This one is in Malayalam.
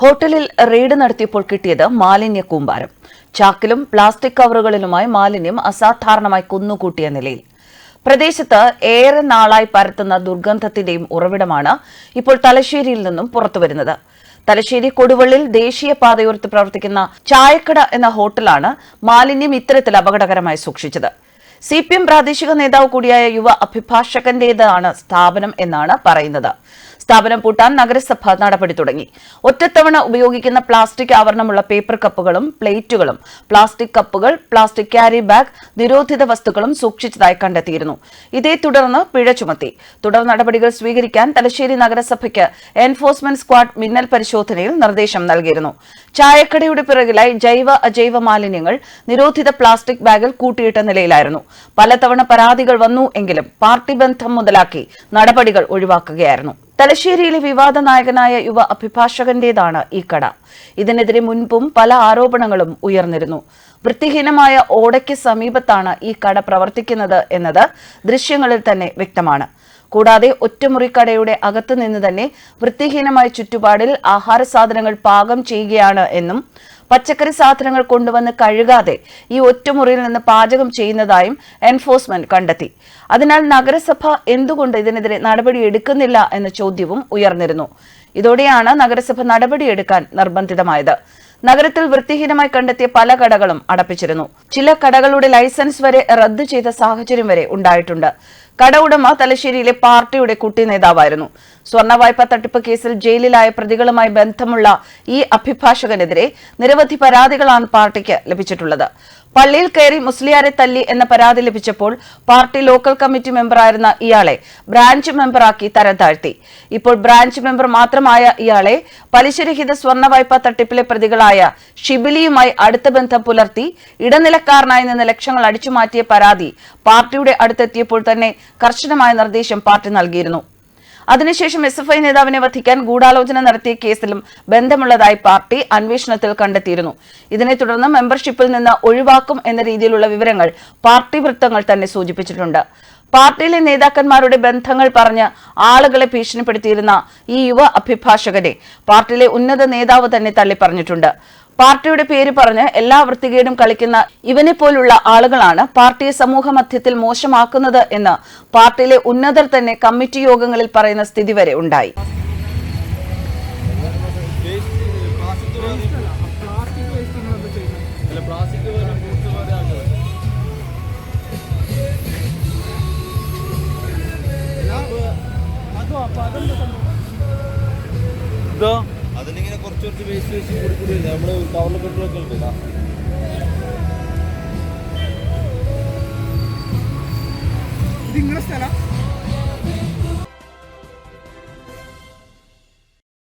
ഹോട്ടലിൽ റെയ്ഡ് നടത്തിയപ്പോൾ കിട്ടിയത് മാലിന്യ കൂമ്പാരം. ചാക്കിലും പ്ലാസ്റ്റിക് കവറുകളിലുമായി മാലിന്യം അസാധാരണമായി കുന്നുകൂട്ടിയ നിലയിൽ. പ്രദേശത്ത് ഏറെ നാളായി പരത്തുന്ന ദുർഗന്ധത്തിന്റെയും ഉറവിടമാണ് ഇപ്പോൾ തലശ്ശേരിയിൽ നിന്നും പുറത്തുവരുന്നത്. തലശ്ശേരി കൊടുവള്ളിൽ ദേശീയപാതയോരത്ത് പ്രവർത്തിക്കുന്ന ചായക്കട എന്ന ഹോട്ടലാണ് മാലിന്യം ഇത്തരത്തിൽ അപകടകരമായി സൂക്ഷിച്ചത്. സി പി എം പ്രാദേശിക നേതാവ് കൂടിയായ യുവ അഭിഭാഷകന്റേതാണ് സ്ഥാപനം എന്നാണ് പറയുന്നത്. സ്ഥാപനം പൂട്ടാൻ നഗരസഭ നടപടി തുടങ്ങി. ഒറ്റത്തവണ ഉപയോഗിക്കുന്ന പ്ലാസ്റ്റിക് ആവരണമുള്ള പേപ്പർ കപ്പുകളും പ്ലേറ്റുകളും പ്ലാസ്റ്റിക് കപ്പുകൾ പ്ലാസ്റ്റിക് ക്യാരി ബാഗ് നിരോധിത വസ്തുക്കളും സൂക്ഷിച്ചതായി കണ്ടെത്തിയിരുന്നു. ഇതേ തുടർന്ന് പിഴ ചുമത്തി. തുടർ നടപടികൾ സ്വീകരിക്കാൻ തലശ്ശേരി നഗരസഭയ്ക്ക് എൻഫോഴ്സ്മെന്റ് സ്ക്വാഡ് മിന്നൽ പരിശോധനയിൽ നിർദ്ദേശം നൽകിയിരുന്നു. ചായക്കടയുടെ പിറകിലായി ജൈവ അജൈവ മാലിന്യങ്ങൾ നിരോധിത പ്ലാസ്റ്റിക് ബാഗിൽ കൂട്ടിയിട്ട നിലയിലായിരുന്നു. പലതവണ പരാതികൾ വന്നു എങ്കിലും പാർട്ടി ബന്ധം മുതലാക്കി നടപടികൾ ഒഴിവാക്കുകയായിരുന്നു. തലശ്ശേരിയിലെ വിവാദ നായകനായ യുവ അഭിഭാഷകന്റേതാണ് ഈ കട. ഇതിനെതിരെ മുൻപും പല ആരോപണങ്ങളും ഉയർന്നിരുന്നു. വൃത്തിഹീനമായ ഓടയ്ക്ക് സമീപത്താണ് ഈ കട പ്രവർത്തിക്കുന്നത് എന്നത് ദൃശ്യങ്ങളിൽ തന്നെ വ്യക്തമാണ്. കൂടാതെ ഒറ്റമുറിക്കടയുടെ അകത്തുനിന്ന് തന്നെ വൃത്തിഹീനമായ ചുറ്റുപാടിൽ ആഹാര സാധനങ്ങൾ പാകം ചെയ്യുകയാണ് എന്നും പച്ചക്കറി സാധനങ്ങൾ കൊണ്ടുവന്ന് കഴുകാതെ ഈ ഒറ്റമുറിയിൽ നിന്ന് പാചകം ചെയ്യുന്നതായും എൻഫോഴ്സ്മെന്റ് കണ്ടെത്തി. അതിനാൽ നഗരസഭ എന്തുകൊണ്ട് ഇതിനെതിരെ നടപടി എടുക്കുന്നില്ല എന്ന ചോദ്യവും ഉയർന്നിരുന്നു. ഇതോടെയാണ് നഗരസഭ നടപടിയെടുക്കാൻ നിർബന്ധിതമായത്. നഗരത്തിൽ വൃത്തിഹീനമായി കണ്ടെത്തിയ പല കടകളും അടപ്പിച്ചിരുന്നു. ചില കടകളുടെ ലൈസൻസ് വരെ റദ്ദു ചെയ്ത സാഹചര്യം വരെ ഉണ്ടായിട്ടുണ്ട്. കട ഉടമ തലശ്ശേരിയിലെ പാർട്ടിയുടെ കുട്ടി നേതാവായിരുന്നു. സ്വർണ വായ്പ തട്ടിപ്പ് കേസിൽ ജയിലിലായ പ്രതികളുമായി ബന്ധമുള്ള ഈ അഭിഭാഷകനെതിരെ നിരവധി പരാതികളാണ് പാർട്ടിക്ക് ലഭിച്ചിട്ടുള്ളത്. പള്ളിയിൽ കയറി മുസ്ലിയാരെ തല്ലി എന്ന പരാതി ലഭിച്ചപ്പോൾ പാർട്ടി ലോക്കൽ കമ്മിറ്റി മെമ്പറായിരുന്ന ഇയാളെ ബ്രാഞ്ച് മെമ്പറാക്കി തരം താഴ്ത്തി. ഇപ്പോൾ ബ്രാഞ്ച് മെമ്പർ മാത്രമായ ഇയാളെ പലിശരഹിത സ്വർണ വായ്പ തട്ടിപ്പിലെ പ്രതികളായ ഷിബിലിയുമായി അടുത്ത ബന്ധം പുലർത്തി ഇടനിലക്കാരനായി നിന്ന് ലക്ഷങ്ങൾ അടിച്ചുമാറ്റിയ പരാതി പാർട്ടിയുടെ അടുത്തെത്തിയപ്പോൾ തന്നെ കർശനമായ നിർദ്ദേശം പാർട്ടി നൽകിയിരുന്നു. അതിനുശേഷം എസ് എഫ് ഐ നേതാവിനെ വധിക്കാൻ ഗൂഢാലോചന നടത്തിയ കേസിലും ബന്ധമുള്ളതായി പാർട്ടി അന്വേഷണത്തിൽ കണ്ടെത്തിയിരുന്നു. ഇതിനെ തുടർന്ന് മെമ്പർഷിപ്പിൽ നിന്ന് ഒഴിവാക്കും എന്ന രീതിയിലുള്ള വിവരങ്ങൾ പാർട്ടി വൃത്തങ്ങൾ തന്നെ സൂചിപ്പിച്ചിട്ടുണ്ട്. പാർട്ടിയിലെ നേതാക്കന്മാരുടെ ബന്ധങ്ങൾ പറഞ്ഞ് ആളുകളെ ഭീഷണിപ്പെടുത്തിയിരുന്ന ഈ യുവ അഭിഭാഷകരെ പാർട്ടിയിലെ ഉന്നത നേതാവ് തന്നെ തള്ളിപ്പറഞ്ഞിട്ടുണ്ട്. പാർട്ടിയുടെ പേര് പറഞ്ഞ് എല്ലാ വൃത്തികേടും കളിക്കുന്ന ഇവനെ പോലുള്ള ആളുകളാണ് പാർട്ടിയെ സമൂഹ മധ്യത്തിൽ മോശമാക്കുന്നത് എന്ന് പാർട്ടിയിലെ ഉന്നതർ തന്നെ കമ്മിറ്റി യോഗങ്ങളിൽ പറയുന്ന സ്ഥിതി വരെ ഉണ്ടായി. ഇതോ അതിലിങ്ങനെ കുറച്ച് കുറച്ച് വേസ്റ്റ് വേസ്റ്റ് കൂടി കൂടി നമ്മൾ കവറിൽ കെട്ടിലൊക്കെ ഉണ്ട് ഇതാ. ഇത് നിങ്ങളുടെ സ്ഥലം